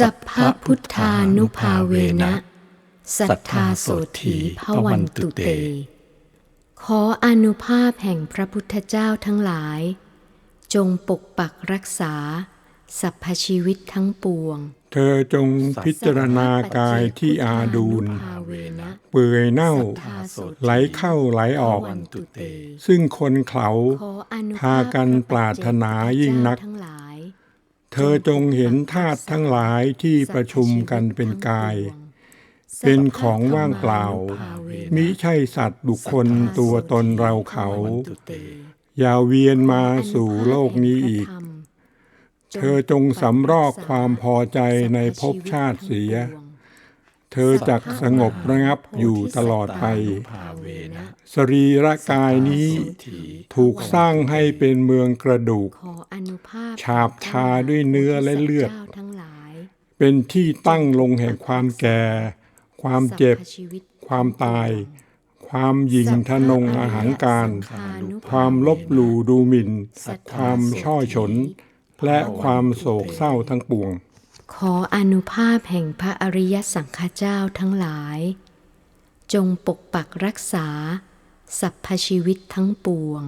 สัพพพุทธานุภาเวนะ สัทธาโสถีพวันตุเต ขออนุภาพแห่งพระพุทธเจ้าทั้งหลาย จงปกปักรักษาสัพพชีวิตทั้งปวง เธอจงพิจารณากายที่อาดูลภาเวนะเปื่อยเน่าสัทธาโสถีไหลเข้าไหลออกวันตุเตซึ่งคนเขาขออนุภพากันปรารถนายิ่งนักทั้งหลาย เธอจงเห็นธาตุทั้งหลายที่ประชุมกันเป็นกาย เป็นของว่างเปล่า มิใช่สัตว์บุคคลตัวตนเราเขา อย่าเวียนมาสู่โลกนี้อีก เธอจงสำรอกความพอใจในภพชาติเสีย เธอจักสงบระงับอยู่ตลอดไป สรีระกายนี้ถูกสร้างให้เป็นเมืองกระดูกขออนุภาพฉาบทาด้วยเนื้อและเลือด เป็นที่ตั้งลงแห่งความแก่ ความเจ็บ ความตาย ความหยิ่งทะนงอาหังการ ความลบหลู่ดูหมิ่น ความช่อฉน และความโศกเศร้าทั้งปวง ขออนุภาพแห่งพระอริยสังฆเจ้าทั้งหลาย จงปกปักรักษา สัพพชีวิตทั้งปวง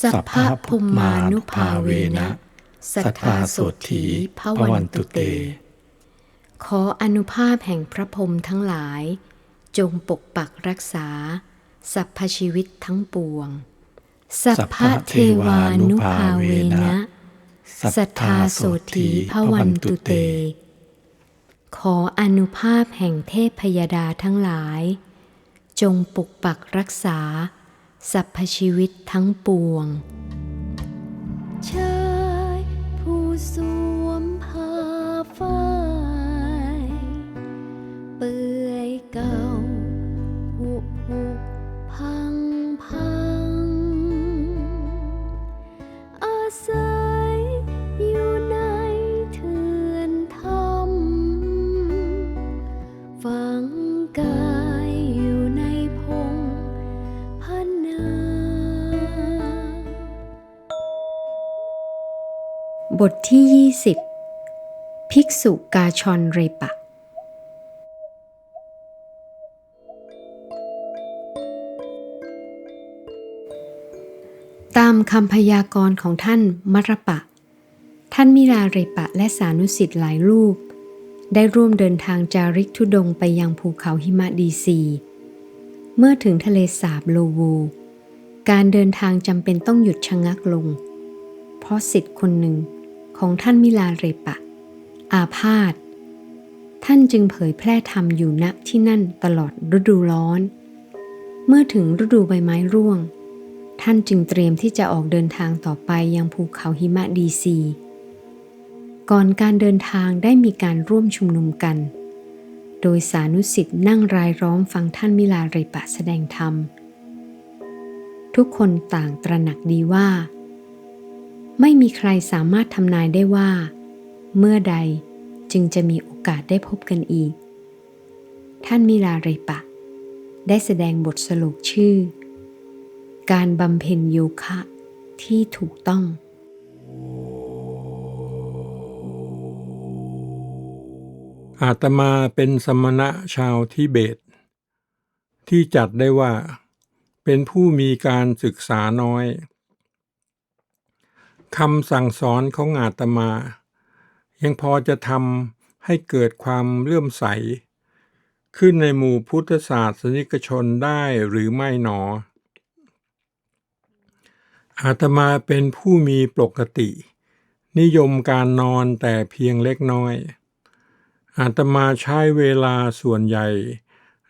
สัพพะพุมานุภาเวนะ สัทธาโสถีพวันตุเต ขออนุภาพแห่งพระพรมทั้งหลาย จงปกปักรักษา สัพพชีวิตทั้งปวง สัพพะเทวานุภาเวนะ สัทธาโสถีพวันตุเต ขออนุภาพแห่งเทพพยดาทั้งหลาย จงปกปักรักษาสัพพชีวิตทั้งปวง ชายผู้สวมผ้าฟ้า บทที่ 20 ภิกษุกาชอนเรปะ ตามคำพยากรณ์ของท่านมรปะ ท่านมิลาเรปะและสานุสิทธิ์หลายรูป ได้ร่วมเดินทางจาริกทุดงไปยังภูเขาหิมะดีซี เมื่อถึงทะเลสาบโลวูการเดินทางจำเป็นต้องหยุดชะงักลงเพราะสิทธิ์คนหนึ่ง ของท่านมิลาเรปะ อาพาธท่านจึงเผยแพร่ธรรมอยู่ณที่นั่นตลอดฤดูร้อน เมื่อถึงฤดูใบไม้ร่วง ท่านจึงเตรียมที่จะออกเดินทางต่อไปยังภูเขาหิมะดีซี ก่อนการเดินทางได้มีการร่วมชุมนุมกัน โดยสานุสิทธิ์นั่งรายล้อมฟังท่านมิลาเรปะแสดงธรรม ทุกคนต่างตระหนักดีว่า ไม่มีใครสามารถทำนายได้ว่า เมื่อใดจึงจะมีโอกาสได้พบกันอีก ท่านมิลาเรปะ ได้แสดงบทสรุปชื่อ การบำเพ็ญโยคะที่ถูกต้องอาตมาเป็นสมณะชาวทิเบต ที่จัดได้ว่า เป็นผู้มีการศึกษาน้อย คำสั่งสอนของอาตมา ยังพอจะทำให้เกิดความเลื่อมใส ขึ้นในหมู่พุทธศาสนิกชนได้หรือไม่หนอ อาตมาเป็นผู้มีปกติ นิยมการนอนแต่เพียงเล็กน้อย อาตมาใช้เวลาส่วนใหญ่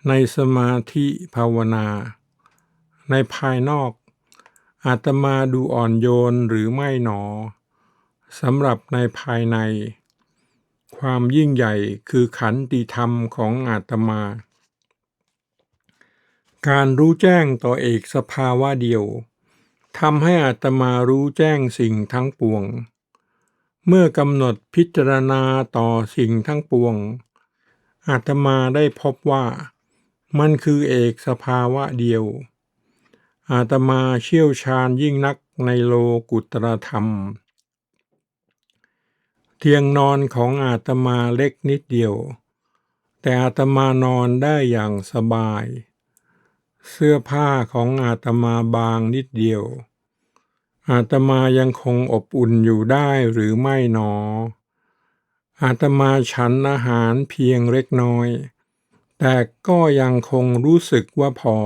ในสมาธิภาวนา ในภายนอก อาตมาดูอ่อนโยนหรือไม่หนอสำหรับในภายใน ความยิ่งใหญ่คือขันติธรรมของอาตมา การรู้แจ้งต่อเอกสภาวะเดียวทำให้อาตมารู้แจ้งสิ่งทั้งปวง เมื่อกำหนดพิจารณาต่อสิ่งทั้งปวง อาตมาได้พบว่า มันคือเอกสภาวะเดียว อาตมาเชี่ยวชาญยิ่งนักในโลกุตรธรรม เตียงนอนของอาตมาเล็กนิดเดียว แต่อาตมานอนได้อย่างสบาย เสื้อผ้าของอาตมาบางนิดเดียว อาตมายังคงอบอุ่นอยู่ได้หรือไม่หนอ อาตมาฉันอาหารเพียงเล็กน้อย แต่ก็ยังคงรู้สึกว่าพอ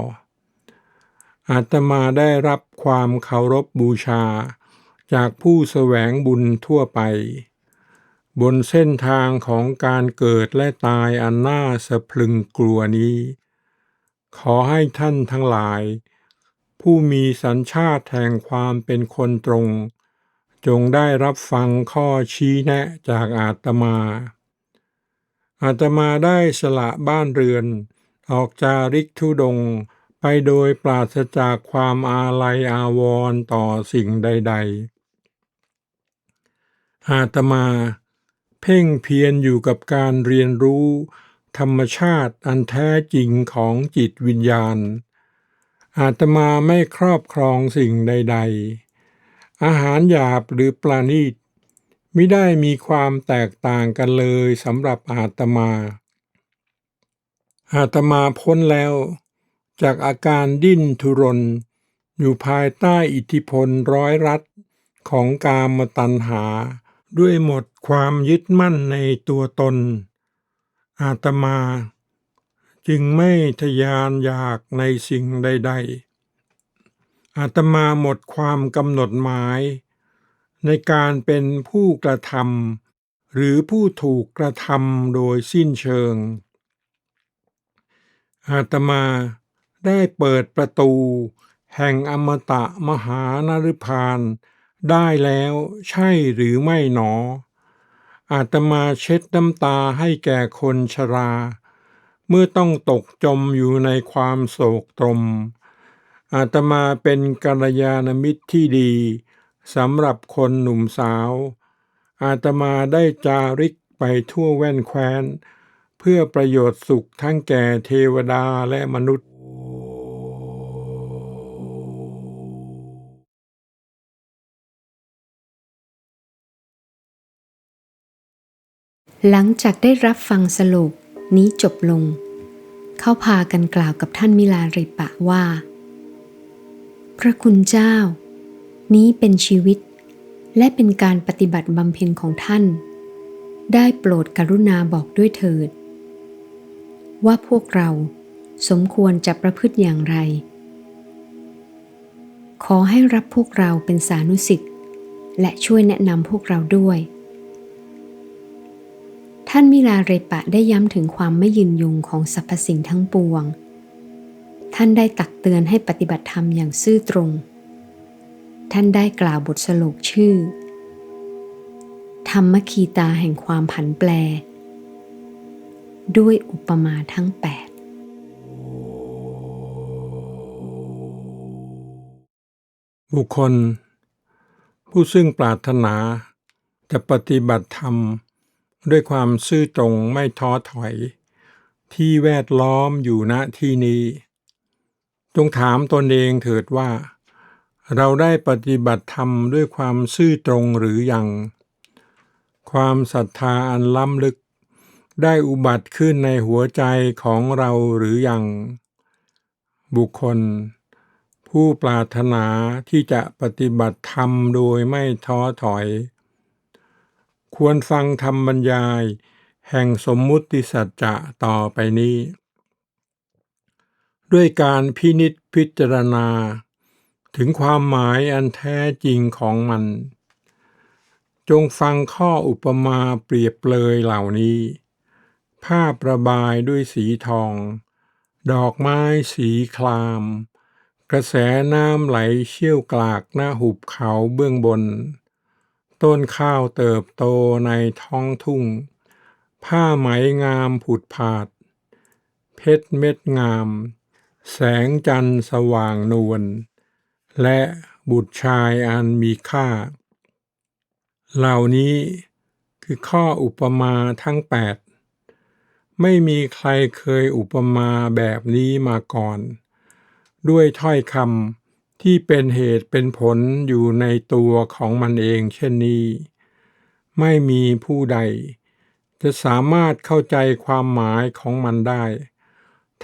อาตมาได้รับความเคารพบูชา จากผู้แสวงบุญทั่วไป บนเส้นทางของการเกิดและตายอันน่าสะพรึงกลัวนี้ ขอให้ท่านทั้งหลาย ผู้มีสัญชาติแห่งความเป็นคนตรง จงได้รับฟังข้อชี้แนะจากอาตมาอาตมาได้สละบ้านเรือน ออกจาริกธุดง ไปโดยปราศจากความอาลัยอาวรณ์ต่อสิ่งใด ๆ อาตมาเพ่งเพียรอยู่กับการเรียนรู้ธรรมชาติอันแท้จริงของจิตวิญญาณ อาตมาไม่ครอบครองสิ่งใด ๆ อาหารหยาบหรือปลาณีตไม่ได้มีความแตกต่างกันเลยสำหรับอาตมา อาตมาพ้นแล้ว จากอาการดิ้นทุรน อยู่ภายใต้อิทธิพลร้อยรัดของกามตัณหา ด้วยหมดความยึดมั่นในตัวตน อาตมา จึงไม่ทะยานอยากในสิ่งใด ๆ อาตมาหมดความกำหนดหมาย ในการเป็นผู้กระทำหรือผู้ถูกกระทำโดยสิ้นเชิง อาตมา ได้เปิดประตู แห่งอมตะมหานฤพานได้แล้วใช่หรือไม่หนอ อาตมาเช็ดน้ำตาให้แก่คนชรา เมื่อต้องตกจมอยู่ในความโศกตรม อาตมาเป็นกัลยาณมิตรที่ดีสำหรับคนหนุ่มสาว อาตมาได้จาริกไปทั่วแว่นแคว้น เพื่อประโยชน์สุขทั้งแก่เทวดาและมนุษย์ หลังจากได้รับฟังสรุปนี้จบลง เขาพากันกล่าวกับท่านมิลาริปะว่า พระคุณเจ้า นี้เป็นชีวิต และเป็นการปฏิบัติบำเพ็ญของท่าน ได้โปรดกรุณาบอกด้วยเถิด ว่าพวกเราสมควรจะประพฤติอย่างไร ขอให้รับพวกเราเป็นสานุสิทธิ์และช่วยแนะนำพวกเราด้วย ท่านมิลาเรปะได้ย้ำถึงความไม่ยืนยงของสรรพสิ่งทั้งปวง ท่านได้ตักเตือนให้ปฏิบัติธรรมอย่างซื่อตรง ท่านได้กล่าวบทสรุปชื่อ ธรรมคีตาแห่งความผันแปร ด้วยอุปมาทั้งแปดบุคคล ผู้ซึ่งปรารถนาจะปฏิบัติธรรม ด้วยความซื่อตรงไม่ท้อถอย ที่แวดล้อมอยู่ณที่นี้ จงถามตนเองเถิดว่า เราได้ปฏิบัติธรรมด้วยความซื่อตรงหรือยัง ความศรัทธาอันล้ำลึก ได้อุบัติขึ้นในหัวใจของเราหรือยัง บุคคล ผู้ปรารถนาที่จะปฏิบัติธรรมโดยไม่ท้อถอย ควรฟังธรรมบรรยาย แห่งสมมุติสัจจะต่อไปนี้ ด้วยการพินิจพิจารณา ถึงความหมายอันแท้จริงของมัน จงฟังข้ออุปมาเปรียบเปรยเหล่านี้ ภาพระบายด้วยสีทอง ดอกไม้สีคราม กระแสน้ำไหลเชี่ยวกลากหน้าหุบเขาเบื้องบน ต้นข้าวเติบโตในท้องทุ่ง ผ้าไหมงามผุดผาด เพชรเม็ดงาม แสงจันทร์สว่างนวล และบุตรชายอันมีค่า เหล่านี้คือข้ออุปมาทั้งแปดไม่มีใครเคยอุปมาแบบนี้มาก่อน ด้วยถ้อยคำ ที่เป็นเหตุเป็นผลอยู่ในตัวของมันเองเช่นนี้ ไม่มีผู้ใด จะสามารถเข้าใจความหมายของมันได้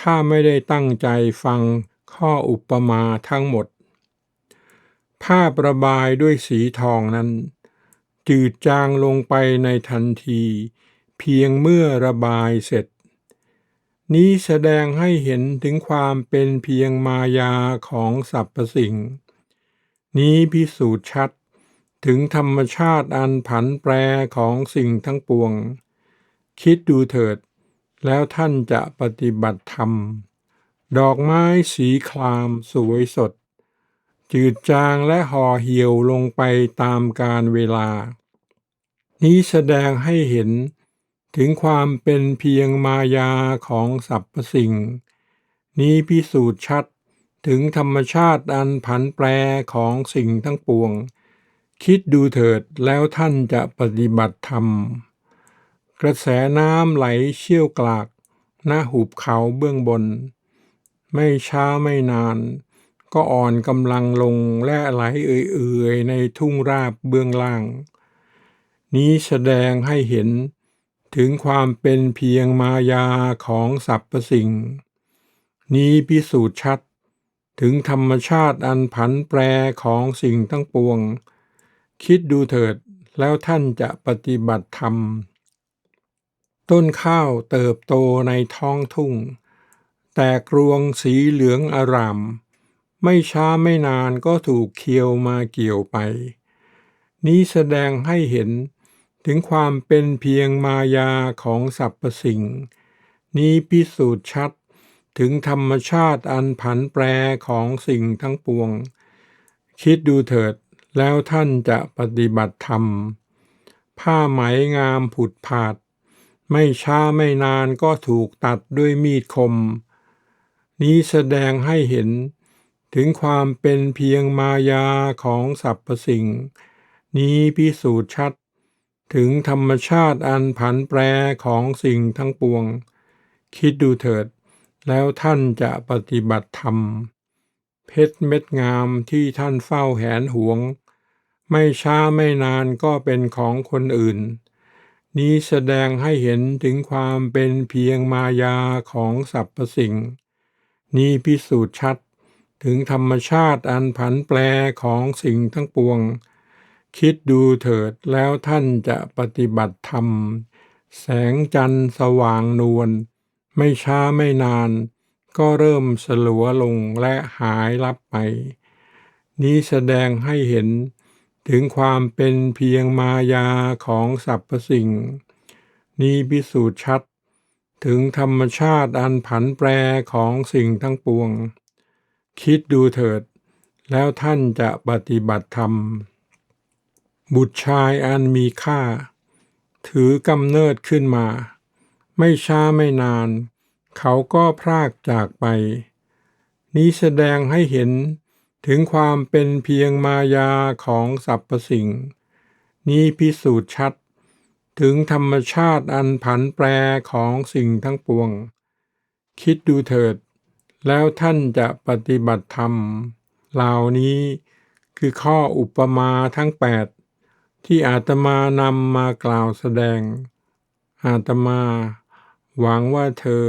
ถ้าไม่ได้ตั้งใจฟังข้ออุปมาทั้งหมด ภาพระบายด้วยสีทองนั้น จืดจางลงไปในทันที เพียงเมื่อระบายเสร็จ นี้แสดงให้เห็นถึงความเป็นเพียงมายาของสรรพสิ่ง นี้พิสูจน์ชัดถึงธรรมชาติอันผันแปรของสิ่งทั้งปวง คิดดูเถิด แล้วท่านจะปฏิบัติธรรม ดอกไม้สีครามสวยสด จืดจางและห่อเหี่ยวลงไปตามกาลเวลา นี้แสดงให้เห็น ถึงความเป็นเพียงมายาของสรรพสิ่ง นี้พิสูจน์ชัดถึงธรรมชาติอันผันแปรของสิ่งทั้งปวง คิดดูเถิดแล้วท่านจะปฏิบัติธรรม กระแสน้ำไหลเชี่ยวกลากหน้าหุบเขาเบื้องบน ไม่ช้าไม่นาน ก็อ่อนกำลังลงและไหลเอื่อยๆในทุ่งราบเบื้องล่าง นี้แสดงให้เห็น ถึงความเป็นเพียงมายาของสรรพสิ่ง นี้พิสูจน์ชัดถึงธรรมชาติอันผันแปรของสิ่งทั้งปวง คิดดูเถิดแล้วท่านจะปฏิบัติธรรม ต้นข้าวเติบโตในท้องทุ่ง แต่กรวงสีเหลืองอาราม ไม่ช้าไม่นานก็ถูกเคียวมาเกี่ยวไป นี้แสดงให้เห็น ถึงความเป็นเพียงมายาของสรรพสิ่ง นี้พิสูจน์ชัดถึงธรรมชาติอันผันแปรของสิ่งทั้งปวง คิดดูเถิดแล้วท่านจะปฏิบัติธรรม ผ้าไหมงามผุดผาด ไม่ช้าไม่นานก็ถูกตัดด้วยมีดคม นี้แสดงให้เห็นถึงความเป็นเพียงมายาของสรรพสิ่ง นี้พิสูจน์ชัด ถึงธรรมชาติอันผันแปรของสิ่งทั้งปวง คิดดูเถิด แล้วท่านจะปฏิบัติธรรม เพชรเม็ดงามที่ท่านเฝ้าแหนหวง ไม่ช้าไม่นานก็เป็นของคนอื่น นี้แสดงให้เห็นถึงความเป็นเพียงมายาของสรรพสิ่ง นี้พิสูจน์ชัดถึงธรรมชาติอันผันแปรของสิ่งทั้งปวง คิดดูเถิดแล้วท่านจะปฏิบัติธรรม แสงจันทร์สว่างนวลไม่ช้าไม่นาน ก็เริ่มสลัวลงและหายลับไป นี้แสดงให้เห็นถึงความเป็นเพียงมายาของสรรพสิ่ง นี้พิสูจน์ชัด ถึงธรรมชาติอันผันแปรของสิ่งทั้งปวง คิดดูเถิด แล้วท่านจะปฏิบัติธรรม บุตรชายอันมีค่า ถือกำเนิดขึ้นมา ไม่ช้าไม่นาน เขาก็พรากจากไป นี้แสดงให้เห็นถึงความเป็นเพียงมายาของสรรพสิ่ง นี้พิสูจน์ชัด ถึงธรรมชาติอันผันแปรของสิ่งทั้งปวง คิดดูเถิด แล้วท่านจะปฏิบัติธรรม เหล่านี้คือข้ออุปมาทั้งแปด ที่อาตมานำมากล่าวแสดง อาตมา หวังว่าเธอ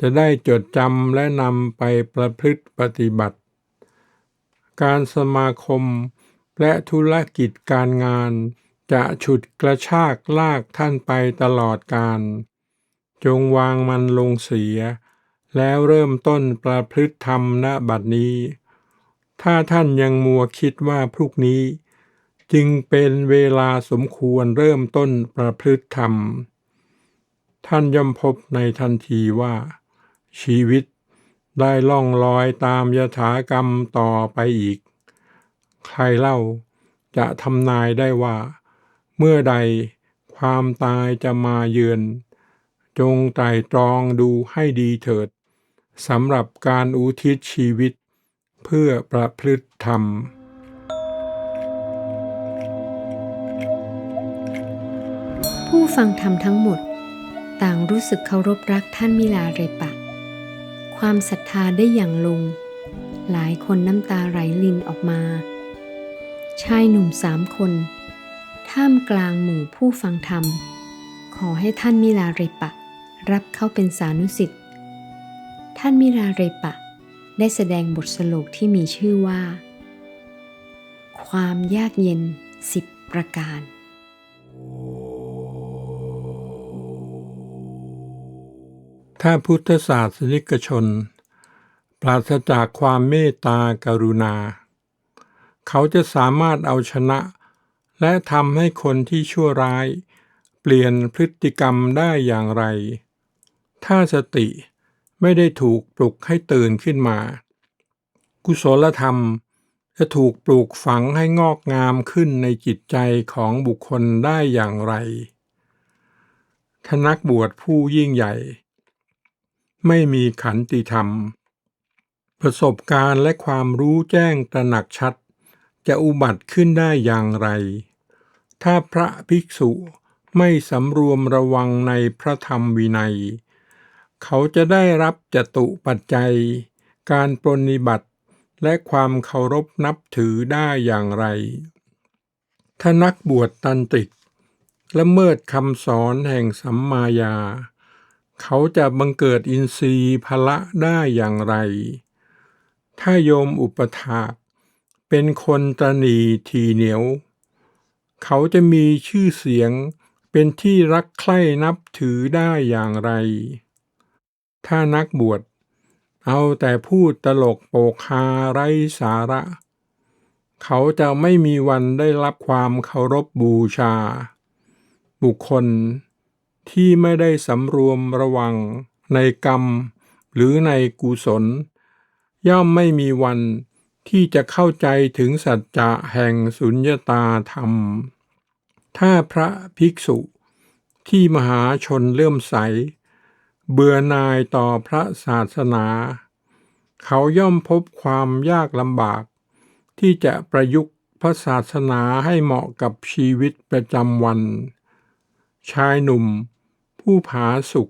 จะได้จดจำและนำไปประพฤติปฏิบัติ การสมาคมและธุรกิจการงานจะฉุดกระชากลากท่านไปตลอดการ จงวางมันลงเสีย แล้วเริ่มต้นประพฤติธรรมณบัดนี้ ถ้าท่านยังมัวคิดว่าพรุ่งนี้ จึงเป็นเวลาสมควรเริ่มต้นประพฤติธรรม ท่านย่อมพบในทันทีว่า ชีวิตได้ล่องลอยตามยถากรรมต่อไปอีก ใครเล่าจะทำนายได้ว่า เมื่อใดความตายจะมาเยือน จงไตร่ตรองดูให้ดีเถิดสำหรับการอุทิศชีวิต เพื่อประพฤติธรรม ผู้ฟังธรรมทั้งหมด ต่างรู้สึกเคารพรักท่านมิลาเรปะ ความศรัทธาได้อย่างลง หลายคนน้ำตาไหลลินออกมา ชายหนุ่มสามคน ท่ามกลางหมู่ผู้ฟังธรรม ขอให้ท่านมิลาเรปะ รับเข้าเป็นสานุสิทธิ์ท่านมิลาเรปะ ได้แสดงบทสโลกที่มีชื่อว่า ความยากเย็นสิบประการ ถ้าพุทธศาสนิกชน ปราศจากความเมตตากรุณา เขาจะสามารถเอาชนะ และทำให้คนที่ชั่วร้าย เปลี่ยนพฤติกรรมได้อย่างไร ถ้าสติไม่ได้ถูกปลุกให้ตื่นขึ้นมา กุศลธรรมจะถูกปลูกฝังให้งอกงามขึ้นในจิตใจของบุคคลได้อย่างไรทนักบวชผู้ยิ่งใหญ่ ไม่มีขันติธรรม ประสบการณ์และความรู้แจ้งตระหนักชัด จะอุบัติขึ้นได้อย่างไร ถ้าพระภิกษุไม่สำรวมระวังในพระธรรมวินัย เขาจะได้รับจตุปัจจัย การปรนนิบัติและความเคารพนับถือได้อย่างไร ถ้านักบวชตันติกละเมิดคำสอนแห่งสัมมายา เขาจะบังเกิดอินทรีย์พละได้อย่างไร ถ้าโยมอุปถากเป็นคนตรณีทีเหนียว เขาจะมีชื่อเสียงเป็นที่รักใคร่นับถือได้อย่างไร ถ้านักบวชเอาแต่พูดตลกโปกฮาไร้สาระ เขาจะไม่มีวันได้รับความเคารพบบูชา บุคคล ที่ไม่ได้สำรวมระวังในกรรม หรือในกุศล ย่อมไม่มีวันที่จะเข้าใจถึงสัจจะแห่งสุญญตาธรรม ถ้าพระภิกษุที่มหาชนเลื่อมใส เบื่อนายต่อพระศาสนา เขาย่อมพบความยากลำบาก ที่จะประยุกต์พระศาสนาให้เหมาะกับชีวิตประจำวัน ชายหนุ่ม ผู้ผาสุก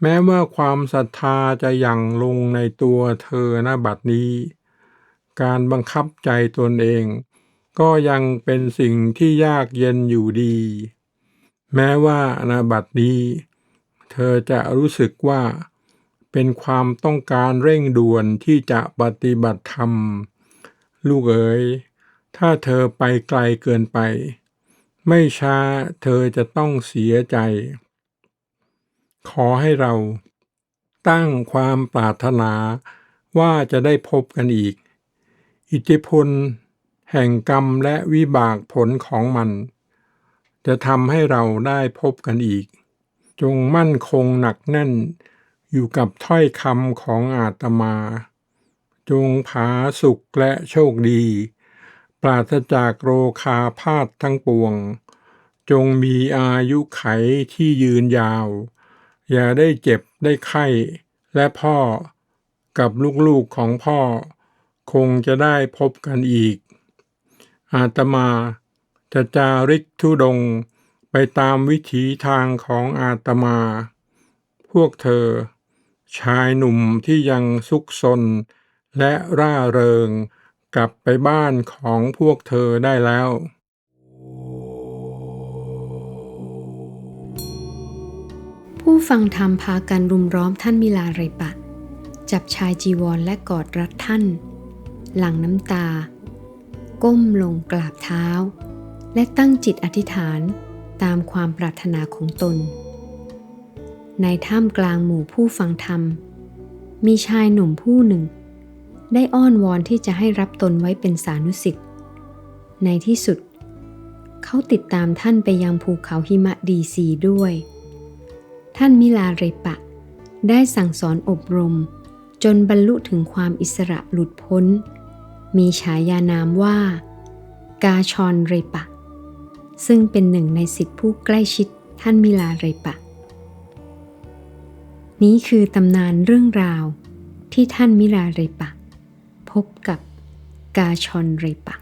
แม้ว่าความศรัทธาจะยังลงในตัวเธอณบัดนี้ การบังคับใจตนเอง ก็ยังเป็นสิ่งที่ยากเย็นอยู่ดี แม้ว่าณบัดนี้ เธอจะรู้สึกว่า เป็นความต้องการเร่งด่วนที่จะปฏิบัติธรรม ลูกเอ๋ยถ้าเธอไปไกลเกินไป ไม่ช้าเธอจะต้องเสียใจ ขอให้เรา ตั้งความปรารถนาว่าจะได้พบกันอีก อิทธิพล แห่งกรรมและวิบากผลของมัน จะทำให้เราได้พบกันอีก จงมั่นคงหนักแน่น อยู่กับถ้อยคำของอาตมา จงผาสุขและโชคดี ปราศจากโรคาพาธทั้งปวง จงมีอายุไขที่ยืนยาว อย่าได้เจ็บได้ไข้ และพ่อกับลูกๆของพ่อ คงจะได้พบกันอีก อาตมาจะจาริกทุดงไปตามวิถีทางของอาตมา พวกเธอ ชายหนุ่มที่ยังซุกซนและร่าเริงกลับไปบ้านของพวกเธอได้แล้ว ผู้ฟังธรรมพากันรุมล้อมท่านมิลาเรปะ จับชายจีวรและกอดรัดท่าน หลั่งน้ำตา ก้มลงกราบเท้า และตั้งจิตอธิษฐานตามความปรารถนาของตน ในท่ามกลางหมู่ผู้ฟังธรรม มีชายหนุ่มผู้หนึ่ง ได้อ้อนวอนที่จะให้รับตนไว้เป็นสานุสิทธิ์ในที่สุด เขาติดตามท่านไปยังภูเขาหิมะดีซีด้วย ท่านมิลาเรปะ ได้สั่งสอนอบรม จนบรรลุถึงความอิสระหลุดพ้น มีฉายานามว่า กาชอนเรปะ ซึ่งเป็นหนึ่งในสิทธิผู้ใกล้ชิดท่านมิลาเรปะ นี้คือตำนานเรื่องราวที่ท่านมิลาเรปะ พบกับกาชอนเรปะ